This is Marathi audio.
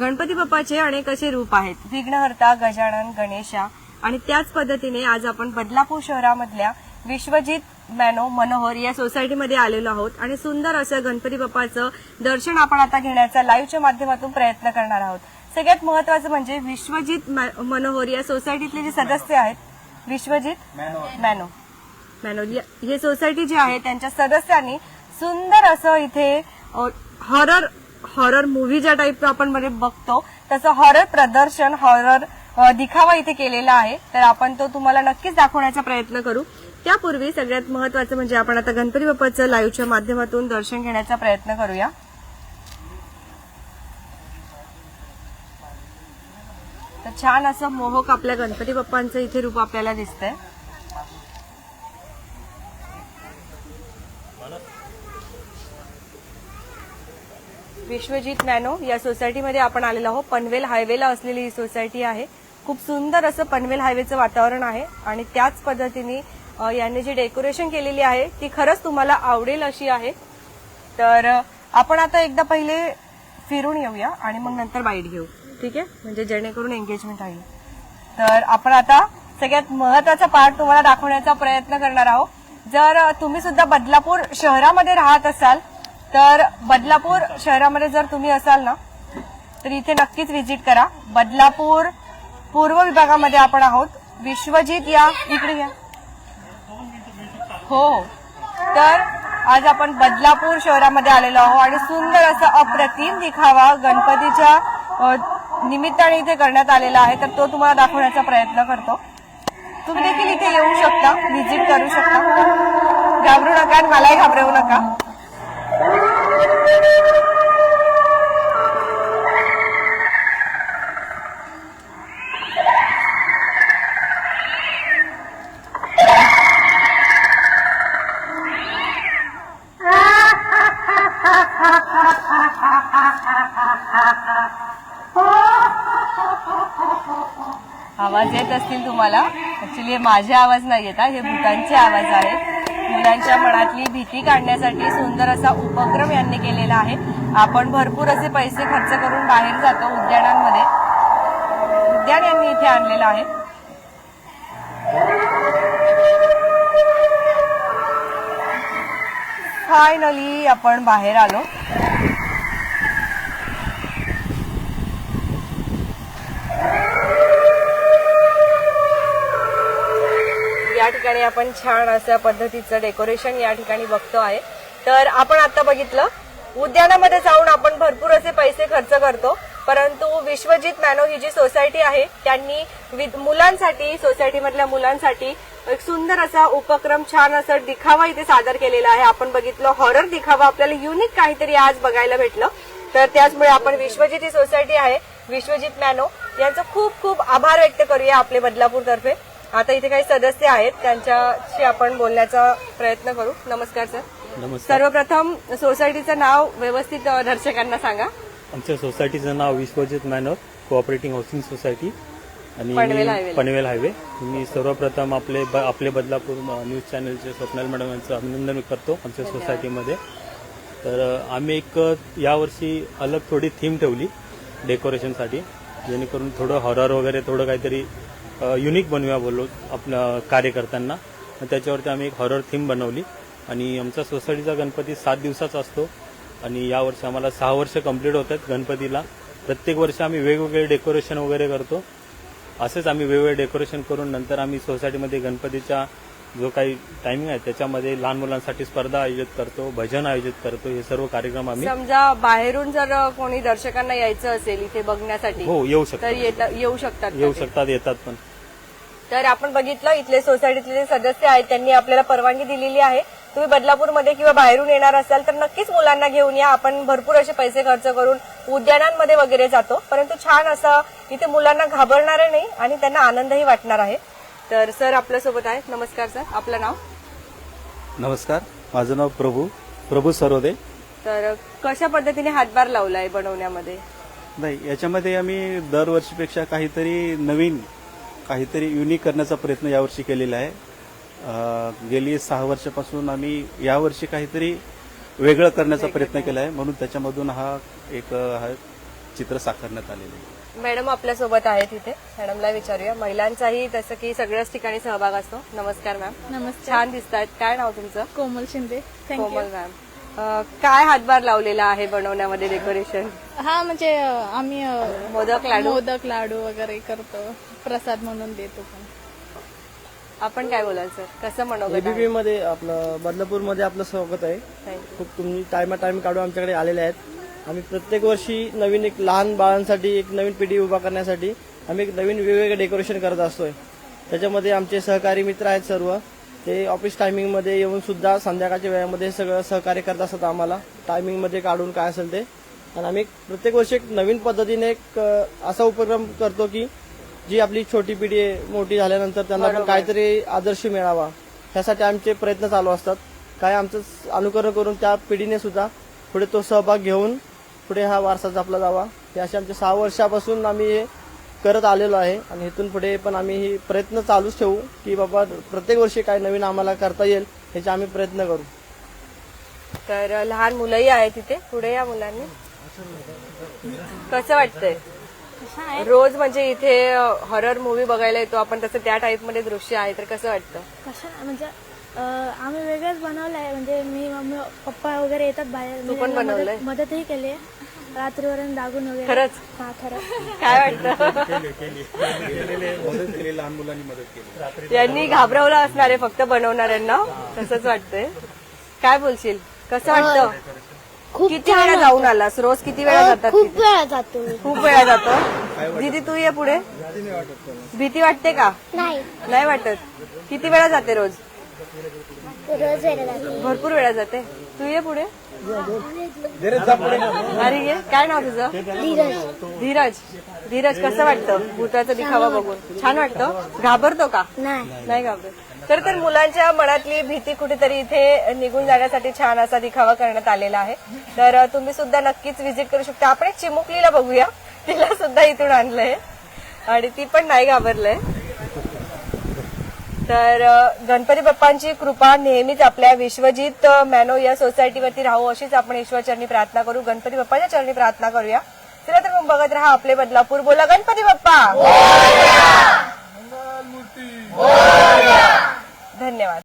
गणपती बाप्पाचे अनेक असे रूप आहेत. विघ्नहर्ता गजानन गणेशा आणि त्याच पद्धतीने आज आपण बदलापूर शहरामधल्या विश्वजित मॅनो मनोहर या सोसायटीमध्ये आलेलो आहोत आणि सुंदर असं गणपती बाप्पाचं दर्शन आपण आता घेण्याचा लाईव्हच्या माध्यमातून प्रयत्न करणार आहोत. सगळ्यात महत्वाचं म्हणजे विश्वजित मॅ- मनोहर या सोसायटीतले जे सदस्य आहेत विश्वजित मॅनो. मॅनो हे सोसायटी जी आहे त्यांच्या सदस्यांनी सुंदर असं इथे हॉरर हॉरर मूव्ही ज्या टाईप आपण मध्ये बघतो तसं हॉरर प्रदर्शन हॉरर दिखावा इथे केलेला आहे. तर आपण तो तुम्हाला नक्कीच दाखवण्याचा प्रयत्न करू. त्यापूर्वी सगळ्यात महत्वाचं म्हणजे आपण आता गणपती बाप्पाचं लाईव्हच्या माध्यमातून दर्शन घेण्याचा प्रयत्न करूया. तर छान असं मोहक आपल्या गणपती बाप्पांचं इथे रूप आपल्याला दिसतंय. विश्वजित नॅनो या सोसायटीमध्ये आपण आलेलो आहोत. पनवेल हायवेला असलेली ही सोसायटी आहे. खूप सुंदर असं पनवेल हायवेचं वातावरण आहे आणि त्याच पद्धतीने यांनी जी डेकोरेशन केलेली आहे ती खरंच तुम्हाला आवडेल अशी आहे. तर आपण आता एकदा पहिले फिरून येऊया आणि मग नंतर बाईट घेऊ. ठीक आहे? म्हणजे जेणेकरून एंगेजमेंट आहे तर आपण आता सगळ्यात महत्त्वाचा पार्ट तुम्हाला दाखवण्याचा प्रयत्न करणार आहोत. जर तुम्ही सुद्धा बदलापूर शहरामध्ये राहत असाल तर बदलापूर शहरामध्ये जर तुम्ही असाल ना तर इथे नक्कीच व्हिजिट करा. बदलापूर पूर्व विभागामध्ये आपण आहोत. विश्वजित या इकडे या. हो हो. तर आज आपण बदलापूर शहरामध्ये आलेलो आहोत आणि सुंदर असा अप्रतिम दिखावा गणपतीच्या निमित्ताने इथे करण्यात आलेला आहे. तर तो तुम्हाला दाखवण्याचा प्रयत्न करतो. तुम्ही देखील इथे येऊ शकता व्हिजिट करू शकता. घाबरू नका आणि मलाही घाबरवू नका. आवाज येत असतील तुम्हाला? ऍक्च्युली माझे आवाज नाही येत हे. भूतांचे आवाज आहेत. मुलांच्या मनातली भीती काढण्यासाठी सुंदर असा उपक्रम यांनी केलेला आहे. आपण भरपूर असे पैसे खर्च करून बाहेर जातो उद्यानांमध्ये. उद्यान यांनी इथे आणलेलं आहे. फायनली आपण बाहेर आलो. या ठिकाणी आपण छान अशा पद्धतीचं डेकोरेशन या ठिकाणी बघतो आहे. तर आपण आता बघितलं उद्यानामध्ये जाऊन आपण भरपूर असे पैसे खर्च करतो परंतु विश्वजित मॅनो ही जी सोसायटी आहे त्यांनी मुलांसाठी सोसायटीमधल्या मुलांसाठी एक सुंदर असा उपक्रम छान असा दिखावा इथे सादर केलेला आहे. आपण बघितलं हॉरर दिखावा आपल्याला युनिक काहीतरी आज बघायला भेटलं. तर त्याचमुळे आपण विश्वजित ही सोसायटी आहे विश्वजित मॅनो. यांचं खूप खूप आभार व्यक्त करूया आपले बदलापूर तर्फे आता इथे काही सदस्य आहेत त्यांच्याशी आपण बोलण्याचा प्रयत्न करू. नमस्कार सर. नमस्कार. सर्वप्रथम सोसायटीचं नाव व्यवस्थित दर्शकांना सांगा. आमच्या सोसायटीचं नाव Vishwajit manor cooperating housing society आणि पनवेल हायवे. मी सर्वप्रथम आपले आपले बदलापूर न्यूज चॅनलचे स्वप्नाल मॅडम यांचं अभिनंदन करतो आमच्या सोसायटीमध्ये. तर आम्ही एक यावर्षी अलग थोडी थीम ठेवली डेकोरेशनसाठी जेणेकरून थोडं हॉरर वगैरे थोडं काहीतरी युनिक बनवूया बोललो आपलं कार्य करताना आणि त्याच्यावरती आम्ही एक हॉरर थीम बनवली. आणि आमचा सोसायटीचा गणपती सात दिवसाचा असतो. आणि यावर्षी आम्हाला सहा वर्ष कंप्लीट होत आहेत गणपतीला. प्रत्येक वर्षी आम्ही वेगवेगळे डेकोरेशन वगैरे करतो. असेच आम्ही वेगवेगळे डेकोरेशन करून नंतर आम्ही सोसायटीमध्ये गणपतीच्या जो काही टायमिंग आहे त्याच्यामध्ये लहान मुलांसाठी स्पर्धा आयोजित करतो भजन आयोजित करतो. हे सर्व कार्यक्रम आम्ही समजा बाहेरून जर कोणी दर्शकांना यायचं असेल इथे बघण्यासाठी हो येऊ तर शकतो येता- येऊ शकतात येऊ? शकतात येतात पण. तर आपण बघितलं इथले सोसायटीतले जे सदस्य आहेत त्यांनी आपल्याला परवानगी दिलेली आहे. तुम्ही बदलापूरमध्ये किंवा बाहेरून येणार असाल तर नक्कीच मुलांना घेऊन या. आपण भरपूर असे पैसे खर्च करून उद्यानांमध्ये वगैरे जातो. परंतु छान असं इथे मुलांना घाबरणार नाही आणि त्यांना आनंदही वाटणार आहे. तर सर आपल्यासोबत आहेत. नमस्कार सर. आपलं नाव? नमस्कार. माझं नाव प्रभू. प्रभू सरोदे. तर कशा पद्धतीने हातभार लावलाय बनवण्यामध्ये? नाही याच्यामध्ये आम्ही दरवर्षीपेक्षा काहीतरी नवीन काहीतरी युनिक करण्याचा प्रयत्न यावर्षी केलेला आहे. गेली सहा वर्षापासून आम्ही यावर्षी काहीतरी वेगळं करण्याचा प्रयत्न केला आहे. म्हणून त्याच्यामधून हा एक चित्र साकारण्यात आलेले आहे. मॅडम आपल्यासोबत आहेत इथे. मॅडमला विचारूया. महिलांचाही तसं की सगळ्याच ठिकाणी सहभाग असतो. नमस्कार मॅम. नमस्ते छान दिसतात काय नाव तुमचं? Komal Shinde. Thank you Komal ma'am. काय हातभार लावलेला आहे बनवण्यामध्ये डेकोरेशन? हा म्हणजे आम्ही अ, मोदक लाडू. मोदक लाडू वगैरे करतो. प्रसाद म्हणून देतो पण. आपण काय बोलाल सर? कसं मनोगत एबीपी मध्ये आपलं बदलापूरमध्ये आपलं स्वागत आहे? खूप तुम्ही टायमा टाइम काढून आमच्याकडे आलेले आहेत. आम्ही प्रत्येक वर्षी नवीन एक लहान बाळांसाठी एक नवीन पिढी उभा करण्यासाठी आम्ही एक नवीन वेगवेगळे डेकोरेशन करत असतोय. त्याच्यामध्ये आमचे सहकारी मित्र आहेत सर्व. ते ऑफिस टायमिंगमध्ये येऊन सुद्धा संध्याकाळच्या वेळामध्ये सगळं सहकार्य करत असतात आम्हाला. टायमिंगमध्ये काढून काय असेल ते आणि आम्ही प्रत्येक वर्षी एक नवीन पद्धतीने एक असा उपक्रम करतो की जी आपली छोटी पिढी मोठी झाल्यानंतर त्यांना पण काहीतरी आदर्श मिळावा. ह्यासाठी आमचे प्रयत्न चालू असतात. काय आमचं अनुकरण करून त्या पिढीने सुद्धा पुढे तो सहभाग घेऊन पुढे हा वारसा जपला जावा. हे असे आमचे सहा वर्षापासून आम्ही हे करत आलेलो आहे आणि इथून पुढे पण आम्ही हे प्रयत्न चालूच ठेवू की बाबा प्रत्येक वर्षी काय नवीन आम्हाला करता येईल ह्याचे आम्ही प्रयत्न करू. तर लहान मुलंही आहेत तिथे पुढे या मुलांनी. कसं वाटतंय? रोज म्हणजे इथे हॉरर मूवी बघायला येतो आपण तसं त्या टाईपमध्ये दृश्य आहे तर कसं वाटतं? कशा म्हणजे अं, आम्ही वेगळंच बनवलंय. म्हणजे मी मम्मी पप्पा वगैरे येतात बाहेर. मी पण त्यांना बनवलंय? मदत- मदतही केली आहे. रात्रीवरून जागून वगैरे. खरंच? हा खरं. काय वाटतं? मदत केली लहान मुलांनी मदत केली यांनी घाबरवलं असणार आहे फक्त बनवणाऱ्यांना. तसंच वाटतंय. काय बोलशील? कसं वाटतं? खूप किती वेळा जाऊन आलास? रोज किती वेळा जातात खूप? वेळा जातो मी. खूप वेळा जातो? दीदी तू ये पुढे. भीती वाटते का? नाही. नाही वाटत. किती वेळा जाते रोज? रोज वेळा जाते. भरपूर वेळा जाते. तू ये पुढे. अरे ये. काय नाव तुझं? धीरज. धीरज. धीरज कसं वाटतं? भूताचा दिखावा बघून. छान वाटतं? घाबरतो का? नाही. नाही घाबरत. खर तर मुलांच्या मनातली भीती कुठेतरी इथे निघून जाण्यासाठी छान असा दिखावा करण्यात आलेला आहे. तर तुम्ही सुद्धा नक्कीच व्हिजिट करू शकता. आपण एक चिमुकलीला बघूया. तिला सुद्धा इथून आणलंय. आणि ती पण नाही घाबरलंय. तर गणपती बाप्पांची कृपा नेहमीच आपल्या विश्वजित मॅनो या सोसायटीवरती राहू अशीच आपण ईश्वरचरणी प्रार्थना करू. गणपती बाप्पाच्या चरणी प्रार्थना करूया. चला तर मग बघत राहा आपले बदलापूर. बोला गणपती बाप्पा! धन्यवाद